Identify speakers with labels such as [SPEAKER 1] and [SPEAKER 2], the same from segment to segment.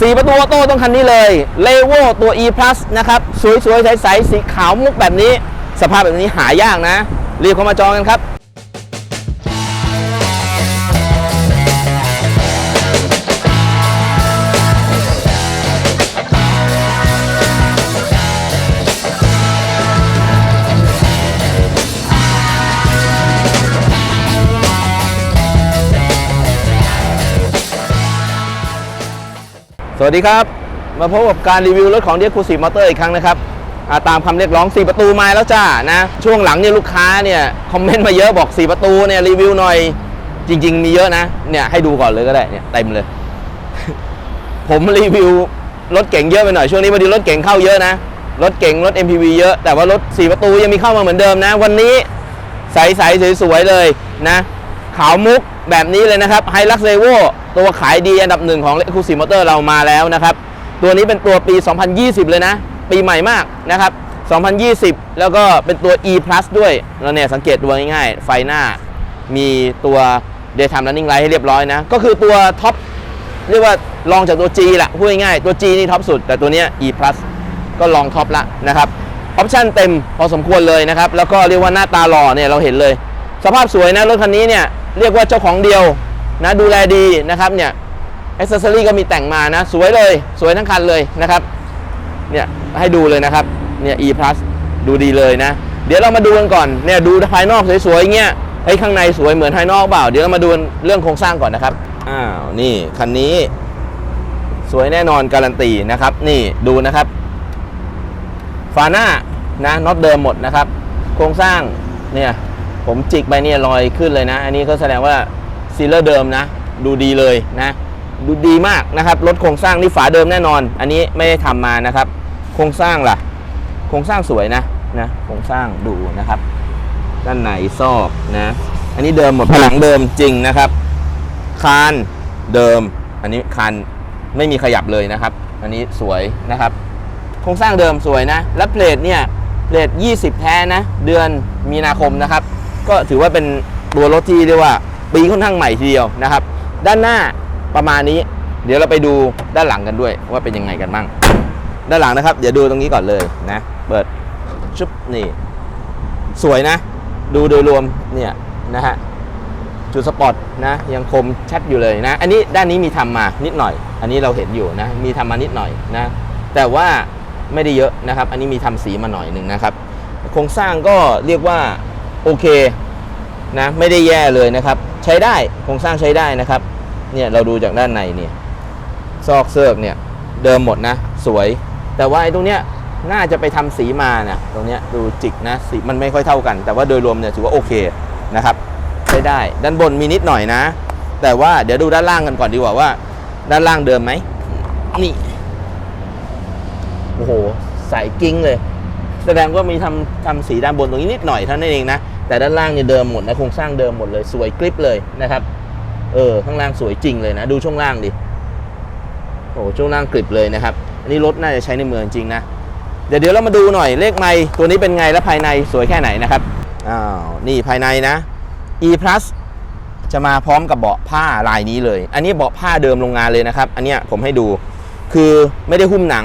[SPEAKER 1] 4 ประตูออโต้ต้องคันนี้เลยเลโวตัว e plus นะครับ สวยๆ ใสๆ สีขาวมุกแบบนี้ สภาพแบบนี้หายากนะ รีบเข้ามาจองกันครับ สวัสดีครับ มาพบกับการรีวิวรถของเดียคูซีมอเตอร์อีกครั้งนะครับาตามคำเรียกร้อง 4 ประตูมาแล้วจ้านะช่วงหลังเนี่ยลูกค้าเนี่ยคอมเมนต์มาเยอะบอก 4 ประตูเนี่ยรีวิวหน่อยจริง ๆ มีเยอะนะเนี่ยให้ดูก่อนเลยก็ได้เนี่ยเต็มเลย ผมรีวิวรถเก่งเยอะไปหน่อยช่วงนี้พอดีรถเก่งเข้าเยอะนะรถเก่งรถ MPV เยอะแต่ว่ารถ 4 ประตูยังมีเข้ามาเหมือนเดิมนะ วันนี้ใสๆสวยๆเลยนะขาวมุก แบบนี้เลยนะครับ h i l u x r e v o ตัวขายดีอันดับหนึ่งของ l e x u s i v Motor เรามาแล้วนะครับ ตัวนี้เป็นตัวปี 2020 เลยนะ ปีใหม่มากนะครับ 2020 แล้วก็เป็นตัว E Plus ด้วยเราเนี่ยสังเกตดูง่ายๆ ไฟหน้า มีตัว Daytime Running Light ให้เรียบร้อยนะ ก็คือตัวท็อปเรียกว่าลองจากตัว G ละพูดง่ายๆตัว G นี่ท็อปสุด แต่ตัวเนี้ย E Plus ก็ลองท็อปละนะครับออปชั่นเต็มพอสมควรเลยนะครับ แล้วก็เรียกว่าหน้าตาหล่อเนี่ยเราเห็นเลย สภาพสวยนะรถคันนี้เนี่ย เรียกว่าเจ้าของเดียวนะดูแลดีนะครับเนี่ยอ c เซอรี่ก็มีแต่งมานะ สวยเลยสวยทั้งคันเลยนะครับเนี่ยให้ดูเลยนะครับเนี่ย E plus ดูดีเลยนะ เดี๋ยวเรามาดูกันก่อนเนี่ยดูภายนอกสวยๆเงี้ยเฮ้ข้างในสวยเหมือนภายนอกเปล่า เดี๋ยวเรามาดูเรื่องโครงสร้างก่อนนะครับอ้าวนี่คันนี้ สวยแน่นอนการันตีนะครับ นี่ดูนะครับฝาหน้านะน็อตเดิมหมดนะครับ โครงสร้างเนี่ย ผมจิกไปเนี่ยรอยขึ้นเลยนะ อันนี้ก็แสดงว่าซีลเลอร์เดิมนะ ดูดีเลยนะ ดูดีมากนะครับรถโครงสร้างนี่ฝาเดิมแน่นอน อันนี้ไม่ได้ทำมานะครับ โครงสร้างล่ะ โครงสร้างสวยนะนะโครงสร้างดูนะครับ ด้านในซอกนะ อันนี้เดิมหมดผนังเดิมจริงนะครับคานเดิม อันนี้คานไม่มีขยับเลยนะครับ อันนี้สวยนะครับ โครงสร้างเดิมสวยนะ และเพลทเนี่ยเพลท20 แท้นะ เดือนมีนาคมนะครับ ก็ถือว่าเป็นตัวรถที่เรียกว่าปีค่อนข้างใหม่ทีเดียวนะครับ ด้านหน้าประมาณนี้ เดี๋ยวเราไปดูด้านหลังกันด้วย ว่าเป็นยังไงกันบ้าง ด้านหลังนะครับ เดี๋ยวดูตรงนี้ก่อนเลยนะ เปิดชุบนี่ สวยนะ ดูโดยรวมเนี่ยนะฮะจุดสปอร์ตนะยังคมชัดอยู่เลยนะ อันนี้ด้านนี้มีทำมานิดหน่อย อันนี้เราเห็นอยู่นะมีทำมานิดหน่อยนะ แต่ว่าไม่ได้เยอะนะครับ อันนี้มีทำสีมาหน่อยหนึ่งนะครับ โครงสร้างก็เรียกว่า โอเคนะไม่ได้แย่เลยนะครับ ใช้ได้โครงสร้างใช้ได้นะครับ เนี่ยเราดูจากด้านในเนี่ยซอกเซิร์กเนี่ยเดิมหมดนะ สวย แต่ว่าไอ้ตรงเนี้ยน่าจะไปทำสีมานะตรงเนี้ยดูจิกนะสีมันไม่ค่อยเท่ากัน แต่ว่าโดยรวมเนี่ยถือว่าโอเคนะครับ ใช้ได้ด้านบนมีนิดหน่อยนะ แต่ว่าเดี๋ยวดูด้านล่างกันก่อนดีกว่าว่า ด้านล่างเดิมไหมนี่โอ้โหใสกิ้งเลย แสดงว่ามีทำทำสีด้านบนตรงนี้นิดหน่อยเท่านั้นเองนะ แต่ด้านล่างเนี่ยเดิมหมดนะโครงสร้างเดิมหมดเลยสวยกริบเลยนะครับ เออข้างล่างสวยจริงเลยนะ ดูช่วงล่างดิโอ้ช่วงล่างกริบเลยนะครับ อันนี้รถน่าจะใช้ในเมืองจริงนะเดี๋ยวเดี๋ยวเรามาดูหน่อยเลขไมค์ตัวนี้เป็นไงและภายในสวยแค่ไหนนะครับอ้าวนี่ภายในนะ e plus จะมาพร้อมกับเบาะผ้าลายนี้เลย อันนี้เบาะผ้าเดิมโรงงานเลยนะครับ อันเนี้ยผมให้ดู คือไม่ได้หุ้มหนัง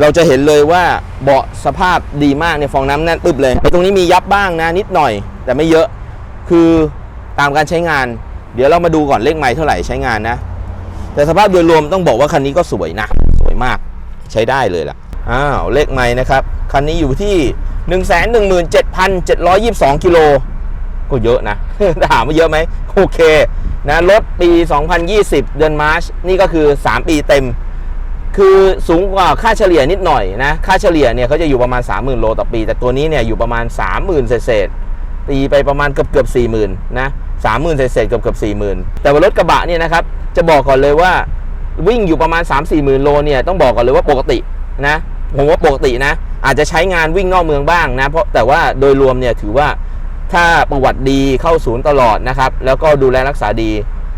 [SPEAKER 1] เราจะเห็นเลยว่าเบาะสภาพดีมากเนี่ยฟองน้ำแน่นตึบเลยไอ้ตรงนี้มียับบ้างนะนิดหน่อย แต่ไม่เยอะคือตามการใช้งาน เดี๋ยวเรามาดูก่อนเลขไม้เท่าไหร่ใช้งานนะ แต่สภาพโดยรวมต้องบอกว่าคันนี้ก็สวยนะ สวยมากใช้ได้เลยล่ะอ้าวเลขไม้นะครับ คันนี้อยู่ที่ 117,722กิโลก็เยอะนะถามว่าเยอะไหมโอเคนะรถปี 2020 เดือนมาร์ชนี่ก็คือ 3 ปีเต็ม คือสูงกว่าค่าเฉลี่ยนิดหน่อยนะ ค่าเฉลี่ยเนี่ยเขาจะอยู่ประมาณ 30,000 โลต่อปี แต่ตัวนี้เนี่ยอยู่ประมาณ 30,000 เศษตีไปประมาณเกือบเกือบ40,000นะ30,000เศษเกือบเกือบ40,000แต่ว่ารถกระบะเนี่ยนะครับจะบอกก่อนเลยว่าวิ่งอยู่ประมาณ 3-4หมื่นโลเนี่ยต้องบอกก่อนเลยว่าปกตินะผมว่าปกตินะ อาจจะใช้งานวิ่งนอกเมืองบ้างนะเพราะแต่ว่าโดยรวมเนี่ยถือว่าถ้าประวัติดีเข้าศูนย์ตลอดนะครับ แล้วก็ดูแลรักษาดี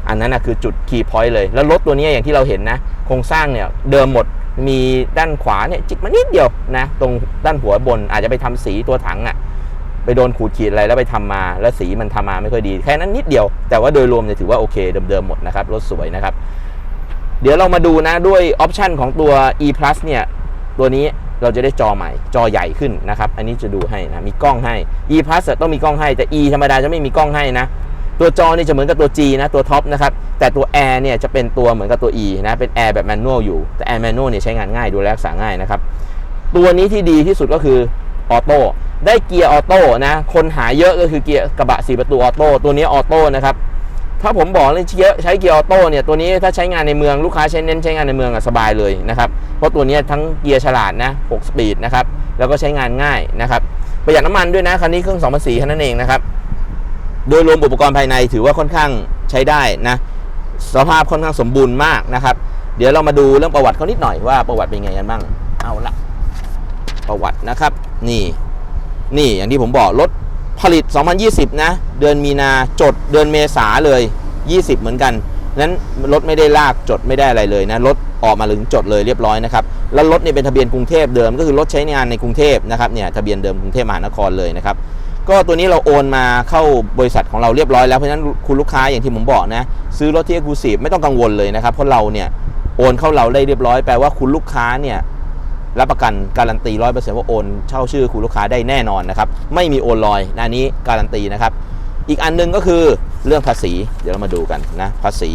[SPEAKER 1] อันนั้นนะคือจุดคีย์พอยต์เลย แล้วรถตัวนี้อย่างที่เราเห็นนะ โครงสร้างเนี่ยเดิมหมดมีด้านขวาเนี่ยจิกมานิดเดียวนะตรงด้านหัวบนอาจจะไปทำสีตัวถังอะ่ะไปโดนขูดขีดอะไรแล้วไปทำมา แล้วสีมันทำมาไม่ค่อยดี แค่นั้นนิดเดียว แต่ว่าโดยรวมเนี่ยถือว่าโอเคเดิมๆหมดนะครับรถสวยนะครับ เดี๋ยวเรามาดูนะด้วยออปชันของตัว e plus เนี่ยตัวนี้เราจะได้จอใหม่ จอใหญ่ขึ้นนะครับ อันนี้จะดูให้นะมีกล้องให้ e plus อะต้องมีกล้องให้แต่ e ธรรมดาจะไม่มีกล้องให้นะ ตัวจอนี่จะเหมือนกับตัว G นะตัวท็อปนะครับแต่ตัว Air เนี่ยจะเป็นตัวเหมือนกับตัว E นะเป็น Air แบบแมนนวลอยู่แต่ Air แมนนวลเนี่ยใช้งานง่ายดูแลรักษาง่ายนะครับตัวนี้ที่ดีที่สุดก็คือออโต้ได้เกียร์ออโต้นะคนหาเยอะก็คือเกียร์กระบะ 4 ประตูออโต้ตัวนี้ออโต้นะครับถ้าผมบอกเลยเยอะใช้เกียร์ออโต้เนี่ยตัวนี้ถ้าใช้งานในเมืองลูกค้าใช้เน้นใช้งานในเมืองอะสบายเลยนะครับเพราะตัวนี้ทั้งเกียร์ฉลาดนะ6สปีดนะครับแล้วก็ใช้งานง่ายนะครับประหยัดน้ำมันด้วยนะคันนี้เครื่อง2,400แค่นั้นเองนะครับ โดยรวมอุปกรณ์ภายในถือว่าค่อนข้างใช้ได้นะสภาพค่อนข้างสมบูรณ์มากนะครับ เดี๋ยวเรามาดูเรื่องประวัติเขานิดหน่อยว่าประวัติเป็นไงกันบ้างเอาละประวัตินะครับ นี่นี่อย่างที่ผมบอกรถผลิต 2020 นะ เดือนมีนาจดเดือนเมษาเลย 20 เหมือนกันนั้นรถไม่ได้ลากจดไม่ได้อะไรเลยนะรถออกมาถึงจดเลยเรียบร้อยนะครับแล้วรถเนี่ยเป็นทะเบียนกรุงเทพเดิมก็คือรถใช้งานในกรุงเทพนะครับเนี่ยทะเบียนเดิมกรุงเทพมหานครเลยนะครับ ก็ตัวนี้เราโอนมาเข้าบริษัทของเราเรียบร้อยแล้วเพราะฉะนั้นคุณลูกค้าอย่างที่ผมบอกนะ ซื้อรถที่ Exclusive ไม่ต้องกังวลเลยนะครับ เพราะเราเนี่ยโอนเข้าเราได้เรียบร้อยแปลว่าคุณลูกค้าเนี่ยรับประกันการันตีร้อยเปอร์เซ็นต์ว่าโอนเช่าชื่อคุณลูกค้าได้แน่นอนนะครับ ไม่มีโอนลอยนะนนี้การันตีนะครับ อีกอันหนึงก็คือเรื่องภาษี เดี๋ยวเรามาดูกันนะภาษี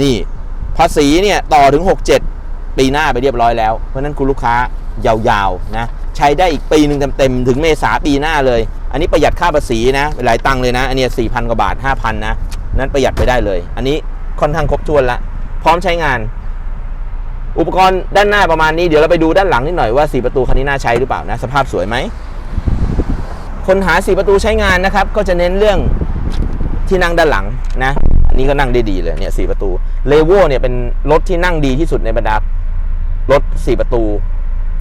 [SPEAKER 1] นี่ภาษีเนี่ยต่อถึง 67 ปีหน้าไปเรียบร้อยแล้ว เพราะฉะนั้นคุณลูกค้ายาวๆนะใช้ได้อีกปีหนึ่งเต็มๆถึงเมษาปีหน้าเลย อันนี้ประหยัดค่าภาษีนะหลายตังค์เลยนะ อันเนี้สี่พันกว่าบาท5,000นะนั้นประหยัดไปได้เลย อันนี้ค่อนข้างครบถ้วนละพร้อมใช้งาน อุปกรณ์ด้านหน้าประมาณนี้เดี๋ยวเราไปดูด้านหลังนิดหน่อยว่า4ประตูคันนี้น่าใช้หรือเปล่านะสภาพสวยไหมคนหา4ประตูใช้งานนะครับก็จะเน้นเรื่องที่นั่งด้านหลังนะอันนี้ก็นั่งได้ดีเลยเนี่ยสประตูเลโวเนี่ยเป็นรถที่นั่งดีที่สุดในบรรดารถ4ประตู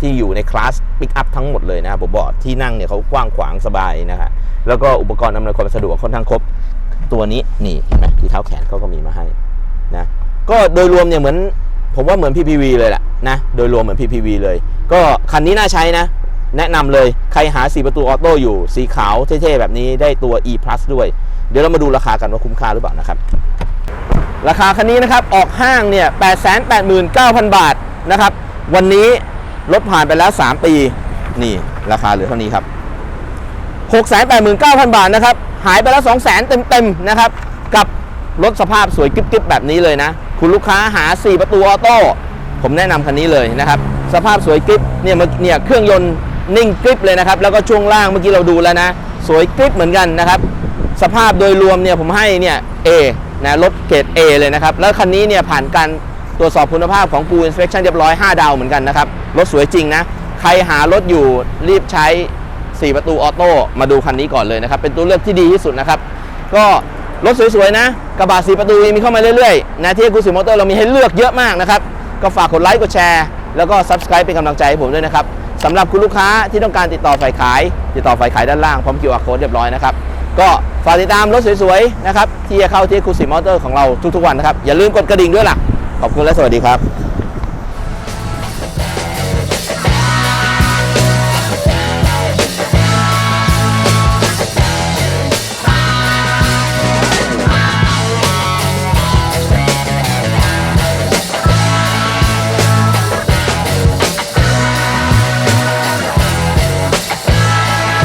[SPEAKER 1] ที่อยู่ในคลาสปิกอัพทั้งหมดเลยนะครับผมบอกที่นั่งเนี่ยเขากว้างขวางสบายนะฮะแล้วก็อุปกรณ์อำนวยความสะดวกค่อนข้างครบ ตัวนี้นี่เห็นไหมที่เท้าแขนเขาก็มีมาให้นะก็โดยรวมเนี่ยเหมือนผมว่าเหมือน PPV เลยแหละนะโดยรวมเหมือน PPV เลย ก็คันนี้น่าใช้นะ แนะนำเลยใครหา4ประตูออโต้อยู่สีขาวเท่ๆแบบนี้ได้ตัว e plus ด้วย เดี๋ยวเรามาดูราคากันว่าคุ้มค่าหรือเปล่านะครับ ราคาคันนี้นะครับออกห้างเนี่ย889,000 บาทนะครับ วันนี้ รถผ่านไปแล้ว 3 ปี นี่ราคาเหลือเท่านี้ครับ 689,000 บาทนะครับ หายไปแล้ว 2 0 0 0 0เต็มๆนะครับ กับรถสภาพสวยกริบๆแบบนี้เลยนะ คุณลูกค้าหา 4 ประตูออโต้ ผมแนะนำคันนี้เลยนะครับ สภาพสวยกริบเนี่ยเมื่อเนี่ยเครื่องยนต์นิ่งกริบเลยนะครับ แล้วก็ช่วงล่างเมื่อกี้เราดูแล้วนะ สวยกริบเหมือนกันนะครับ สภาพโดยรวมเนี่ยผมให้เนี่ย A นะรถเกรด A เลยนะครับ แล้วคันนี้เนี่ยผ่านการ รวจสอบคุณภาพของ Full Inspection เรียบร้อย 5 ดาวเหมือนกันนะครับ รถสวยจริงนะ ใครหารถอยู่รีบใช้ 4 ประตูออโต้มาดูคันนี้ก่อนเลยนะครับ เป็นตัวเลือกที่ดีที่สุดนะครับ ก็รถสวยๆนะ กระบะ4ประตูมีเข้ามาเรื่อยๆ นะที่กูสิมอเตอร์เรามีให้เลือกเยอะมากนะครับ ก็ฝากกดไลค์กดแชร์ แล้วก็ Subscribe เป็นกำลังใจให้ผมด้วยนะครับสำหรับคุณลูกค้าที่ต้องการติดต่อฝ่ายขาย ติดต่อฝ่ายขายด้านล่างพร้อม QR code เรียบร้อยนะครับก็ฝากติดตามรถสวยๆนะครับที่จะเข้าที่คูสิมอเตอร์ของเราทุกๆวันนะครับอย่าลืมกดกระดิ่งด้วยล่ะ ขอบคุณและสวัสดีครับ